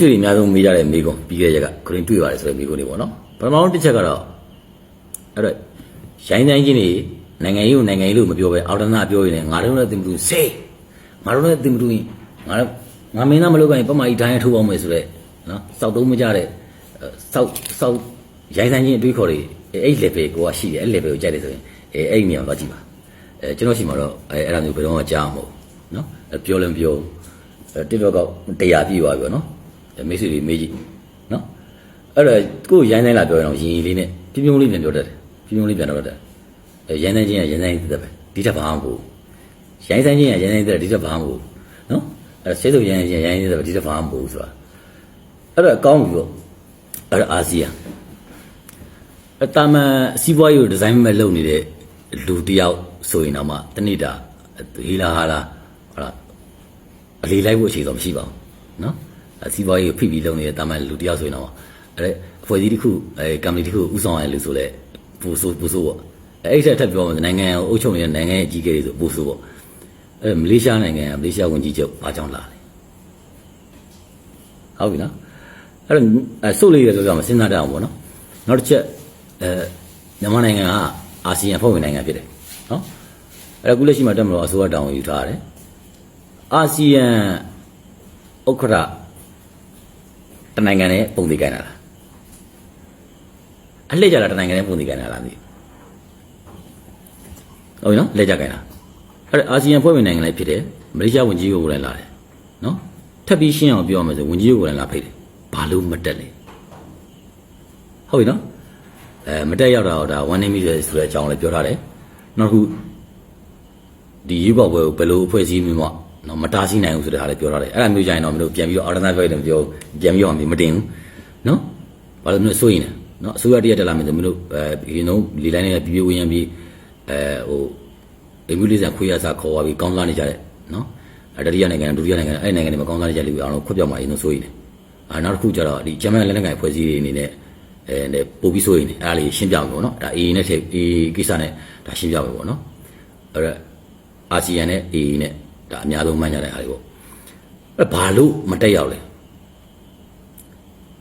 သူတွေအများဆုံးမေးကြတဲ့မိကုံပြီးခဲ့တဲ့ရက်ကခရင်တွေ့ပါတယ်ဆိုတဲ့မိကုံတွေပေါ့နော်ပထမဆုံးတစ်ချက်ကတော့အဲ့တော့ရိုင်းတိုင်းချင်းတွေနိုင်ငံရေးကိုနိုင်ငံရေးလို့မပြောပဲအော်တနာပြောရင်လည်းငါတို့လည်းတင်မတူစေးငါတို့လည်းတင်မတူရင်ငါတို့ငါမင်းသားမလုပ်ရင်ပမာကြီးတိုင်းထိုးအောင်မယ်ဆိုတော့နော်စောက်တုံးမကြတဲ့စောက်စောက်ရိုင်းတိုင်းချင်းအတွေးခေါ်တွေအဲ့ level ကိုကရှိတယ်အဲ့ level ကိုကြိုက်တယ်ဆိုရင်အဲ့အဲ့နေရာမှာသွားကြည့်ပါအဲကျွန်တော်ရှိမှာတော့အဲအဲ့ဒါမျိုးဘယ်တော့မှကြားမှာမဟုတ်နော်ပြောလည်းပြောအဲ TikTok ကတရားပြည့်သွားပြီပေါ့နော် မိတ်ဆွေတွေမေးကြည့်နော်အဲ့တော့ကိုရိုင်းတိုင်းလာပြောရင်တော့ရင်ရီလေးနဲ့ပြပြုံးလေးပြန်ပြောတတ်တယ်ပြပြုံးလေးပြန်တော့တတ်တယ်ရိုင်းတိုင်းချင်းကရိုင်းတိုင်းတတ်ပဲဒီထက်ဘာမှမဟုတ်ရိုင်းတိုင်းချင်းကရိုင်းတိုင်းတတ်ဒီထက်ဘာမှမဟုတ်နော်အဲ့ဆဲဆိုရိုင်းချင်းရိုင်းတိုင်းတတ်ပဲဒီထက်ဘာမှမဟုတ်ဆိုတာအဲ့တော့အကောင်းပြီပေါ့အဲ့အာဆီယံအတမန်စီးပွားရေးကိုဒီဇိုင်းမဲ့လုပ်နေတဲ့လူတယောက်ဆိုရင်တော့မှတနေ့တာဟီလာဟာလာဟလာအလီလိုက်ဖို့အခြေတော်မရှိပါဘူးနော် စီးပွားရေးကိုဖိပြီးလုပ်နေတဲ့တာမန်လူတစ်ယောက်ဆိုရင်တော့အဲ့အဖွဲ့အစည်းတစ်ခုအဲကမ္ဘာတစ်ခုဥဆောင်ရလို့ဆိုလဲပူဆိုးပူဆိုးပေါ့အဲ့ဒီထက်ထပ်ပြောမှနိုင်ငံကိုအုပ်ချုပ်နေတဲ့နိုင်ငံရဲ့အကြီးအကဲတွေဆိုပူဆိုးပေါ့အဲ့မလေးရှားနိုင်ငံကမလေးရှားဝန်ကြီးချုပ်အားကြောင့်လာတယ်ဟုတ်ပြီနော်အဲ့တော့အဲစုပ်လေးရဆိုကြမှာစဉ်းစားတတ်အောင်ပေါ့နော်နောက်တစ်ချက်အဲမြန်မာနိုင်ငံကအာဆီယံဖွဲ့ဝင်နိုင်ငံဖြစ်တယ်နော်အဲ့ဒါခုလက်ရှိမှာတက်မလို့အစိုးရတောင်းယူထားရတယ်အာဆီယံဥက္ကဋ္ဌတ နိုင်ငံနဲ့ပုံသေးကြတာလားအလှည့်ကြတာတနိုင်ငံနဲ့ပုံသေးကြတာလားမသိဘူးဟုတ်ပြီနော်လှည့်ကြကြတာအဲ့ဒါအာဆီယံဖွဲ့ဝင်နိုင်ငံလည်းဖြစ်တယ်မလေးရှားဝန်ကြီးကိုကိုယ်တိုင်လာတယ်နော်ထပ်ပြီးရှင်းအောင်ပြောရမယ်ဆိုဝန်ကြီးကိုကိုယ်တိုင်လာဖိတ်တယ်ဘာလို့မတက်လဲဟုတ်ပြီနော်အဲမတက်ရောက်တာတော့ဒါဝန်နေမိဆိုတဲ့အကြောင်းလည်းပြောထားတယ်နောက်တစ်ခုဒီရွေးကောက်ပွဲကိုဘယ်လိုအဖွဲ့အစည်းမျိုးမှ တော့မတားဆီးနိုင်ဘူးဆိုတဲ့ဟာလည်းပြောထားတယ်အဲ့ဒါမျိုးကြရင်တော့မလို့ပြန်ပြီးတော့အော်ဒနာပြောရင်လည်းပြောပြန်ပြီးတော့မတင်ဘူးနော်ဘာလို့မလို့စိုးရင်လဲနော်အစိုးရတရက်တက်လာမယ်ဆိုမလို့အဲဒီနော်လီလိုင်းနဲ့ပြည်ပြည်ဝင်ရပြီးအဲဟိုအမျိုးလေးဆန်ခွေးရစားခေါ်သွားပြီးကောင်းစားနေကြတယ်နော်အဲတတိယနိုင်ငံဒုတိယနိုင်ငံအဲ့နိုင်ငံတွေမှာကောင်းစားနေကြလူအောင်လို့ခွတ်ပြောက်မှအရင်ဆုံးစိုးရင်တယ်အာနောက်တစ်ခုကျတော့ဒီဂျမန်လက်နက်ကိုင်ဖွဲ့စည်းတွေအနေနဲ့အဲပို့ပြီးစိုးရင်တယ်အဲ့ဒါလေးရှင်းပြမယ်ပေါ့နော်ဒါအေးနဲ့ထည့်အေးကိစ္စနဲ့ဒါရှင်းပြမယ်ပေါ့နော်အဲ့ဒါအာဆီယံနဲ့ AA နဲ့ ဒါအများဆုံးမှန်းကြတဲ့အားတွေပေါ့အဲဘာလို့မတက်ရောက်လဲ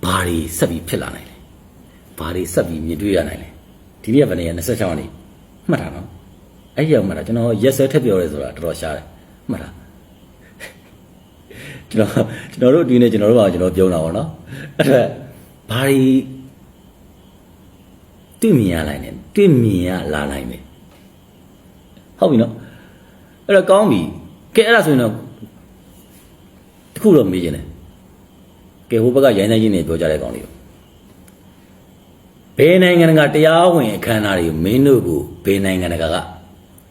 ဘာတွေဆက်ပြီးဖြစ်လာနိုင်လဲဘာတွေဆက်ပြီးမြင်တွေ့ရနိုင်လဲဒီနေ့ကဘယ်နေရ26ရက်နေ့မှတ်တာနော်အဲ့ဒီရောက်မှတ်တာကျွန်တော်ရက်စဲထက်ပြောရဲဆိုတာတော်တော်ရှားတယ်မှတ်တာကျွန်တော်ကျွန်တော်တို့ဒီနေ့ကျွန်တော်တို့ကကျွန်တော်ပြောတာပေါ့နော်အဲ့ဒါဘာတွေတွေ့မြင်ရနိုင်တယ်တွေ့မြင်ရလာနိုင်တယ်ဟုတ်ပြီနော်အဲ့တော့ကောင်းပြီ ကဲအဲ့ဒါဆိုရင်တော့တခုတော့မေးခြင်းတယ်ကဲဟိုဘက်ကရိုင်းဆိုင်ချင်းနေပြောကြတဲ့ကောင်လေးဘယ်နိုင်ငံကတရားဝင်အခမ်းအနားတွေကိုမင်းတို့ကိုဘယ်နိုင်ငံကက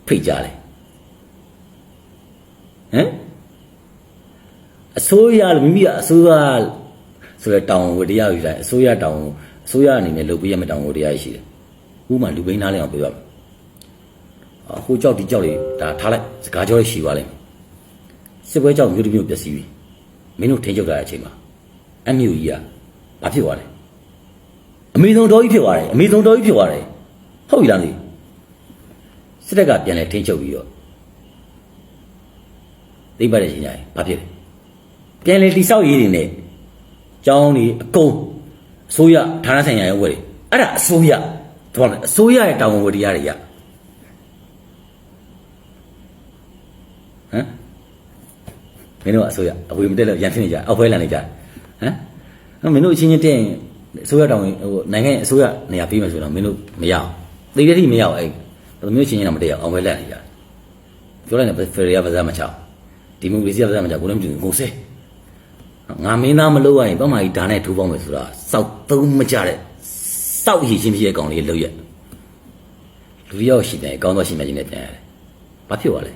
ဖိတ်ကြလဲဟမ်အစိုးရမိမိကအစိုးရဆိုတဲ့တောင်းဝတရားယူလိုက်အစိုးရတောင်းအစိုးရအနေနဲ့လုပ်ပေးရမယ့်တောင်းဝတရားရှိတယ်ဥပမာလူပိန်းနားလဲအောင်ပြောရမယ်ဟိုကြောက်ဒီကြောက်တွေဒါထားလိုက်စကားကြောတွေရှိပါလိမ့်မယ် စစ်ပွဲကြောက်မျိုးတစ်မျိုးပျက်စီးပြီမင်းတို့ထင်ကြတာတဲ့အချိန်မှာအမျိုးကြီးကဘာဖြစ်သွားလဲအမေဆုံးတော်ကြီးဖြစ်သွားတယ်အမေဆုံးတော်ကြီးဖြစ်သွားတယ်ဟုတ်ပြီလားလေစစ်တပ်ကပြန်လဲထိန်းချုပ်ပြီးတော့သိပ်ပါတဲ့ချိန်ကျရင်ဘာဖြစ်လဲပြန်လဲတိဆောက်ရေးတွေနဲ့ကျောင်းတွေအကုန်အစိုးရဌာနဆိုင်ရာရဲ့ဝယ်တွေအဲ့ဒါအစိုးရတော့အစိုးရရဲ့တာဝန်ဝတ္တရားတွေရဟမ် မင်းတို့အစိုးရအဝေမတက်လို့ရန်ဖြစ်နေကြအောက်ဖွဲလန်နေကြဟမ်မင်းတို့အချင်းချင်းတက်ရင်အစိုးရတောင်းဟိုနိုင်ငံရဲ့အစိုးရနေရာပေးမယ်ဆိုတော့မင်းတို့မရအောင်သိတဲ့ထိမရအောင်အဲ့ဒါမျိုးချင်းချင်းတော့မတက်ရအောင်အောက်ဖွဲလန်နေကြပြောလိုက်နေဖယ်ရီယာပါဇာမချောင်းဒီမိုကရေစီပါဇာမချောင်းကိုလည်းမကြည့်ဘူးကိုစဲငါမင်းသားမလုပ်ရရင်ပတ်မာကြီးဓာတ်နဲ့ထိုးပေါင်းမယ်ဆိုတာစောက်သုံးမကြတဲ့စောက်ရည်ချင်းဖြစ်တဲ့ကောင်လေးလောက်ရက်လူရောက်ရှိတယ်အကောင်းသောရှိမှချင်းနဲ့ပြန်ရတယ်ဘာဖြစ်သွားလဲ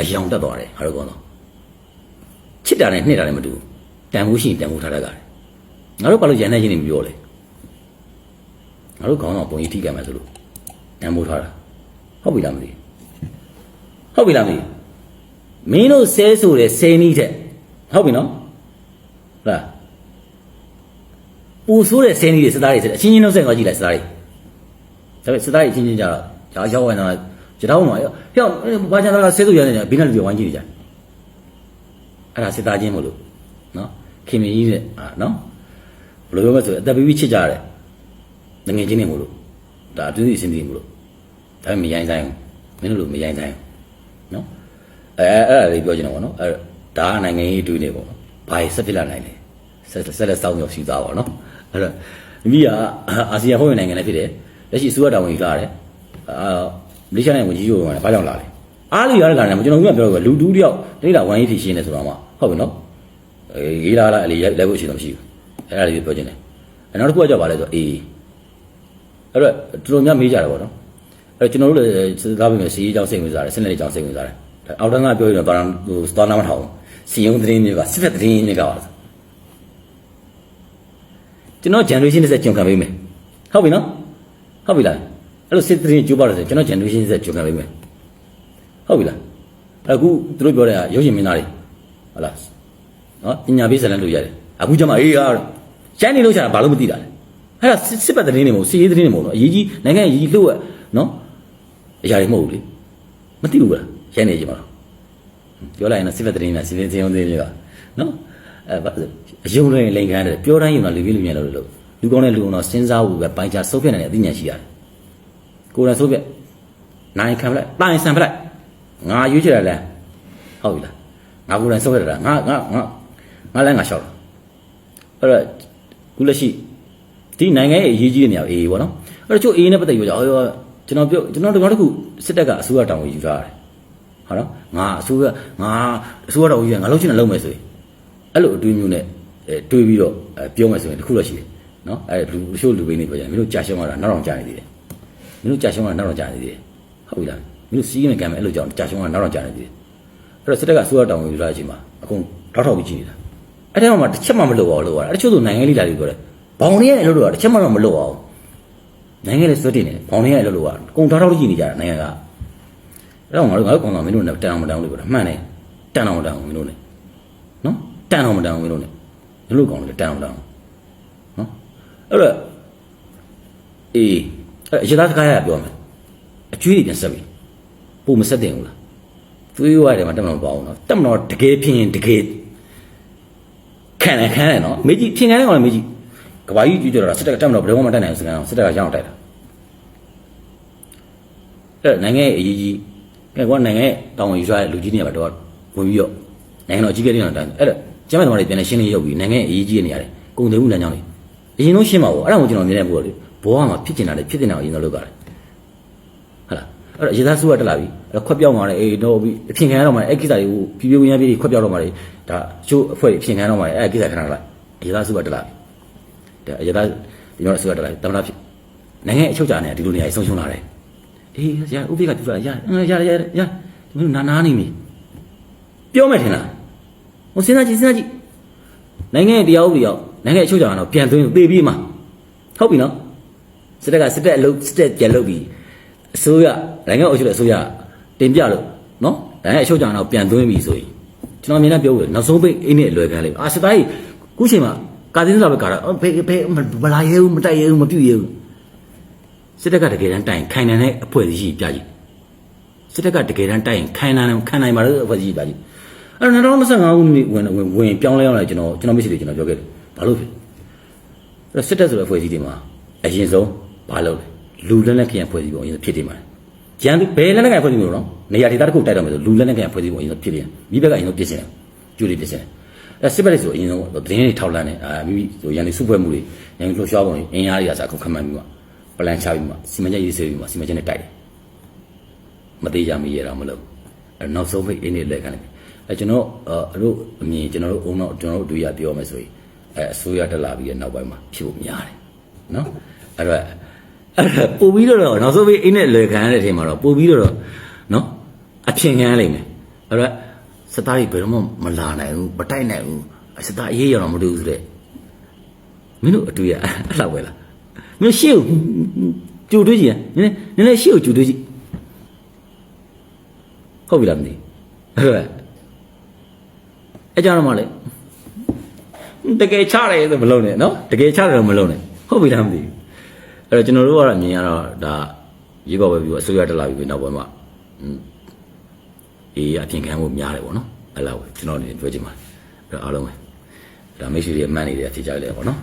အယောင်တက်သွားတယ်ဟာတော့ကောင်းတော့ ချစ်တာနဲ့နှစ်တာနဲ့မတူဘူးတန်ဖိုးရှိရင်တန်ဖိုးထားတတ်ကြတယ်ငါတို့ဘာလို့ရန်နေချင်းနေမပြောလဲငါတို့ခေါင်းတော့ပုံကြီးထိကြမယ်ဆိုလို့တန်ဖိုးထားတာဟုတ်ပြီလားမသိဘူးဟုတ်ပြီလားမသိဘူးမင်းတို့ဆဲဆိုတဲ့ဆဲနီးတဲ့ဟုတ်ပြီနော်ဟုတ်လားပူဆိုးတဲ့ဆဲနီးတွေစသားတွေအချင်းချင်းနှုတ်ဆက်သွားကြည့်လိုက်စသားတွေဒါပေမဲ့စသားတွေအချင်းချင်းကြတော့ရောက်ရောက်ဝင်တော့ကြတော့မှာရောဟျောဘာချန်တာကဆဲဆိုရနေတယ်ဘေးကလူတွေဝိုင်းကြည့်နေကြ အဲ့ဒါစစ်သားချင်းမလို့နော်ခင်မင်းကြီးနဲ့အာနော်ဘယ်လိုပြောမလဲဆိုအသက်ပြီးပြီးချစ်ကြတယ်ငငယ်ချင်းနေမို့လို့ဒါအတူတူအစဉ်ပြေမို့လို့ဒါပေမဲ့မရိုင်းဆိုင်ဘူးမင်းတို့လိုမရိုင်းဆိုင်ဘူးနော်အဲအဲ့အဲ့ဒါလေးပြောချင်တယ်ပေါ့နော်အဲဒါကနိုင်ငံရေးအတူနေပေါ့နော်ဘာဆက်ဖြစ်လာနိုင်လဲဆက်ဆက်လက်စောင်းရောက်ရှိသားပါနော်အဲ့တော့မိကအာဆီယံဖွဲ့ဝင်နိုင်ငံလည်းဖြစ်တယ်လက်ရှိအစိုးရတာဝန်ယူလာတယ်အာမလေးရှားနိုင်ငံဝန်ကြီးချုပ်ကလည်းဘာကြောင့်လာလဲ အားလီရတဲ့ကနေကျွန်တော်ကပြောလို့လူတူးတယောက်တိလာဝိုင်းရေးဖြစ်ရှင်းနေဆိုတော့မှဟုတ်ပြီနော်အေးရေးလာလာအဲ့လေလိုက်ဖို့ရှိတော့မရှိဘူးအဲ့ဒါလေးပြောချင်တယ်အဲ့နောက်တစ်ခုကကြောက်ပါလဲဆိုအေးအဲ့တော့တော်တော်များမေးကြတယ်ပေါ့နော်အဲ့ကျွန်တော်တို့လည်းသာပြီမယ်စီးကြောင်းစိတ်ဝင်စားတယ်စနေလေးကြောင်းစိတ်ဝင်စားတယ်အောက်တန်းကပြောရင်တော့တော်ဟိုစတော်နာမထောင်စီယုံသတင်းတွေကစစ်ဖက်သတင်းတွေကပါကျွန်တော် generation တစ်ဆက်ကြုံခံပေးမယ်ဟုတ်ပြီနော်ဟုတ်ပြီလားအဲ့လိုစစ်သတင်းကြိုးပါလို့ဆိုကျွန်တော် generation တစ်ဆက်ကြုံခံပေးမယ် ဟုတ်ပြီလားအခုသူတို့ပြောတဲ့ရုပ်ရှင်မင်းသားတွေဟုတ်လားနော်ပညာပေးဇာတ်လမ်းလို့ရတယ်အခုကျမှအေးဟာကျန်းနေလို့ရှာတာဘာလို့မသိတာလဲအဲ့ဒါစစ်စစ်ပတ်သတင်းတွေမဟုတ်စီးရေးသတင်းတွေမဟုတ်တော့အရေးကြီးနိုင်ငံအရေးကြီးလှုပ်ရနော်အရာတွေမဟုတ်ဘူးလေမသိဘူးလားကျန်းနေကြမှာပြောလိုက်ရင်တော့စစ်ပတ်သတင်းနဲ့စီးရေးသတင်းသတင်းတွေကနော်အဲဘာလို့အယုံလွင်လိန်ခံတယ်ပြောတိုင်းယူတာလူကြီးလူမြင်လို့လို့လူကောင်းတဲ့လူကောင်တော့စဉ်းစားဖို့ပဲပိုင်းခြားဆုံးဖြတ်နိုင်တဲ့အသိဉာဏ်ရှိရတယ်ကိုယ်တိုင်ဆုံးဖြတ်နိုင်ခံပလိုက်တိုင်းဆန်ပလိုက် ငါရွေးချယ်ရလဲဟုတ်ပြီလားငါကိုယ်တိုင်ဆုံးဖြတ်ရတာငါငါငါငါလည်းငါလျှောက်တယ်အဲ့တော့ခုလက်ရှိဒီနိုင်ငံရဲ့အရေးကြီးတဲ့နေရာအေးပေါ့နော်အဲ့တော့ကျိုးအေးနဲ့ပတ်သက်ပြီးတော့အော်ကျွန်တော်ပြောကျွန်တော်တို့တစ်ခုစစ်တပ်ကအစိုးရတောင်းယူထားတယ်ဟုတ်နော်ငါအစိုးရငါအစိုးရတောင်းယူရငါလုပ်ချင်တယ်လုပ်မယ်ဆိုရင်အဲ့လိုအတွေးမျိုးနဲ့အဲတွေးပြီးတော့အဲပြောမယ်ဆိုရင်တစ်ခုတော့ရှိတယ်နော်အဲလူရှို့လူပိန်းနေပြောကြတယ်မင်းတို့ကြာရှုံးရတာနောက်တော့ကြာနေသေးတယ်မင်းတို့ကြာရှုံးရတာနောက်တော့ကြာနေသေးတယ်ဟုတ်ပြီလား မင်းတို့စီးနေကံမယ်အဲ့လိုကြောင့်ကြာရှုံးရတာနောက်တော့ကြာနေသေးတယ်အဲ့တော့စစ်တပ်ကအစိုးရတောင်းယူထားတဲ့အချိန်မှာအကုန်ထောက်ထောက်ပြီးကြည့်နေတာအဲ့ဒါမှတစ်ချက်မှမလုပ်အောင်လုပ်ရတာတချို့ဆိုနိုင်ငံလေးလာပြီးပြောတယ်ဘောင်တွေရဲ့လုပ်လို့ရတစ်ချက်မှတော့မလုပ်အောင်နိုင်ငံလေးစွတ်တင်နေဘောင်တွေရဲ့လုပ်လို့ရကုံထောက်ထောက်ကြည့်နေကြတာနိုင်ငံကအဲ့တော့ငါတို့ငါတို့ကောင်တော်မင်းတို့နဲ့တန်အောင်မတန်အောင်လို့ပြောတာမှန်တယ်တန်အောင်မတန်အောင်မင်းတို့နဲ့နော်တန်အောင်မတန်အောင်မင်းတို့နဲ့မင်းတို့ကောင်လည်းတန်အောင်မတန်အောင်နော်အဲ့တော့အေးအဲ့အရသာစကားရပြောမယ်အကျွေးတွေပြန်ဆက်ပြီ ပုံမဆက်တင်ဘူးလားသွေးရွာတယ်မှာတက်မလို့ပေါ့အောင်နော်တက်မလို့တကယ်ဖြစ်ရင်တကယ်ခံတယ်ခံတယ်နော်မေကြီးဖြင်ခံတယ်ကောင်လည်းမေကြီးကဘာကြီးကြည့်ကြတော့စစ်တပ်ကတက်မလို့ဘယ်တော့မှမတက်နိုင်ဘူးစကန်အောင်စစ်တပ်ကရအောင်တိုက်တာအဲ့နိုင်ငံရဲ့အရေးကြီးကဲကွာနိုင်ငံရဲ့တောင်းဝန်ယူရတဲ့လူကြီးနေရာမှာတော့ဝင်ပြီးတော့နိုင်ငံတော်ကြီးကလေးတော့တိုင်းအဲ့တော့ကျမတို့ကပြန်နေရှင်းလင်းရုပ်ပြီးနိုင်ငံရဲ့အရေးကြီးနေရတယ်ကုန်တယ်မှုလမ်းကြောင်းတွေအရင်ဆုံးရှင်းပါဦးအဲ့ဒါကိုကျွန်တော်မြင်နေပို့လေဘောကမှာဖြစ်ကျင်တာလေဖြစ်တင်တာကိုအရင်ဆုံးလုပ်ကြတယ်ဟုတ်လား အဲ့တော့ရေသားစုကတက်လာပြီအဲ့ခွက်ပြောင်းသွားတယ်အေးတော့ပြီးအဖြစ်ခံရတော့မှအဲ့ကိစ္စတွေကိုပြပြဝင်းရပြခွက်ပြောင်းတော့မှလေဒါချိုးအဖွဲ့အဖြစ်ခံရတော့မှအဲ့ကိစ္စခဏလိုက်ရေသားစုကတက်လာပြီဒါရေသားဒီတော့စုကတက်လာပြီတမနာဖြစ်နိုင်ငံအချုပ်ချာနေဒီလိုနေရာဆုံးရှုံးလာတယ်အေးရဥပိ္ပကပြလာရရရရရဒီလိုနာနာနေပြီပြောမယ်ထင်လားဟိုစဉ်းစားကြည့်စဉ်းစားကြည့်နိုင်ငံရဲ့တရားဥပဒေရောက်နိုင်ငံအချုပ်ချာကတော့ပြန်သွင်းသေပြီးမှဟုတ်ပြီနော်စစ်တပ်ကစစ်တပ်အလုပ်စစ်တပ်ပြန်လုပ်ပြီး အစိုးရနိုင်ငံအုပ်ချုပ်တဲ့အစိုးရတင်ပြလို့နော်နိုင်ငံအချုပ်ကြောင်တော့ပြန်သွင်းပြီဆိုရင်ကျွန်တော်မြင်နေပြောလို့နောက်ဆုံးပိတ်အိတ်နဲ့လွယ်ခံလိုက်အာစစ်သားကြီးခုချိန်မှာကာတင်းစားပဲကာတာဘယ်ဘယ်မလာရဲဘူးမတိုက်ရဲဘူးမပြုတ်ရဲဘူးစစ်တပ်ကတကယ်တမ်းတိုင်ခိုင်နိုင်တဲ့အဖွဲ့အစည်းရှိပြကြည့်စစ်တပ်ကတကယ်တမ်းတိုင်ခိုင်နိုင်ခိုင်နိုင်ပါလို့အဖွဲ့အစည်းပြကြည့်အဲ့တော့2025ခုနှစ်ဝင်ဝင်ဝင်ပြောင်းလဲအောင်လိုက်ကျွန်တော်ကျွန်တော်မရှိသေးကျွန်တော်ပြောခဲ့တယ်ဘာလို့ဖြစ်အဲ့စစ်တပ်ဆိုတဲ့အဖွဲ့အစည်းတွေမှာအရင်ဆုံးဘာလုပ်လဲ လူလက်နဲ့ခရံဖွဲ့စည်းပုံအရင်ဖြစ်တယ်မှာကျန်ဘယ်လက်နဲ့ခရံဖွဲ့စည်းပုံတော့နေရာဒေသတစ်ခုတိုက်တော့မယ်ဆိုလူလက်နဲ့ခရံဖွဲ့စည်းပုံအရင်ဖြစ်တယ်မိဘကအရင်ဆုံးပြင်ဆင်တယ်ကျူတွေပြင်ဆင်တယ်အဲစစ်ဘက်တွေဆိုအရင်ဆုံးသတင်းတွေထောက်လန်းတယ်အာမိမိဆိုရန်နေစုဖွဲ့မှုတွေရန်လှုပ်ရှားပုံတွေအင်အားတွေကစအခုခမှန်ပြီးမှပလန်ချပြီးမှစီမံချက်ရေးဆွဲပြီးမှစီမံချက်နဲ့တိုက်တယ်မသေးကြမရတော့မလို့အဲနောက်ဆုံးဖိတ်အင်းနေလက်ခံတယ်အဲကျွန်တော်အတို့အမြင်ကျွန်တော်တို့အုံတော့ကျွန်တော်တို့အတွေ့ရပြောမယ်ဆိုရင်အဲအစိုးရတက်လာပြီးတဲ့နောက်ပိုင်းမှာဖြစ်ဖို့များတယ်နော်အဲ့တော့ အဲ့ဒါပို့ပြီးတော့နောက်ဆုံးပြီးအိမ်နဲ့လွယ်ခံရတဲ့အချိန်မှာတော့ပို့ပြီးတော့နော်အဖြစ်ခံရလိမ့်မယ်အဲ့တော့စသားကြီးဘယ်တော့မှမလာနိုင်ဘူးမတိုက်နိုင်ဘူးစသားအေးရတော့မတူဘူးဆိုတဲ့မင်းတို့အတွေ့ရအဲ့လောက်ပဲလားမင်းရှေ့ကိုကြိုတွေးကြည့်နည်းနည်းနည်းရှေ့ကိုကြိုတွေးကြည့်ဟုတ်ပြီလားမသိအဲ့တော့အဲ့ကြောင့်တော့မလဲတကယ်ချတယ်ဆိုမလုံးနဲ့နော်တကယ်ချတယ်တော့မလုံးနဲ့ဟုတ်ပြီလားမသိဘူး အဲ့တော့ကျွန်တော်တို့ကတော့မြင်ရတော့ဒါရေကောက်ပဲပြီးတော့အစိုးရတက်လာပြီနောက်ပိုင်းမှာအေးအပြင်ခံဖို့များတယ်ပေါ့နော်အဲ့လောက်ပဲကျွန်တော်အနေနဲ့ပြောချင်ပါတယ်အဲ့တော့အားလုံးပဲဒါမိတ်ဆွေတွေအမှန်နေတယ်ဖြစ်ကြတယ်ပေါ့နော်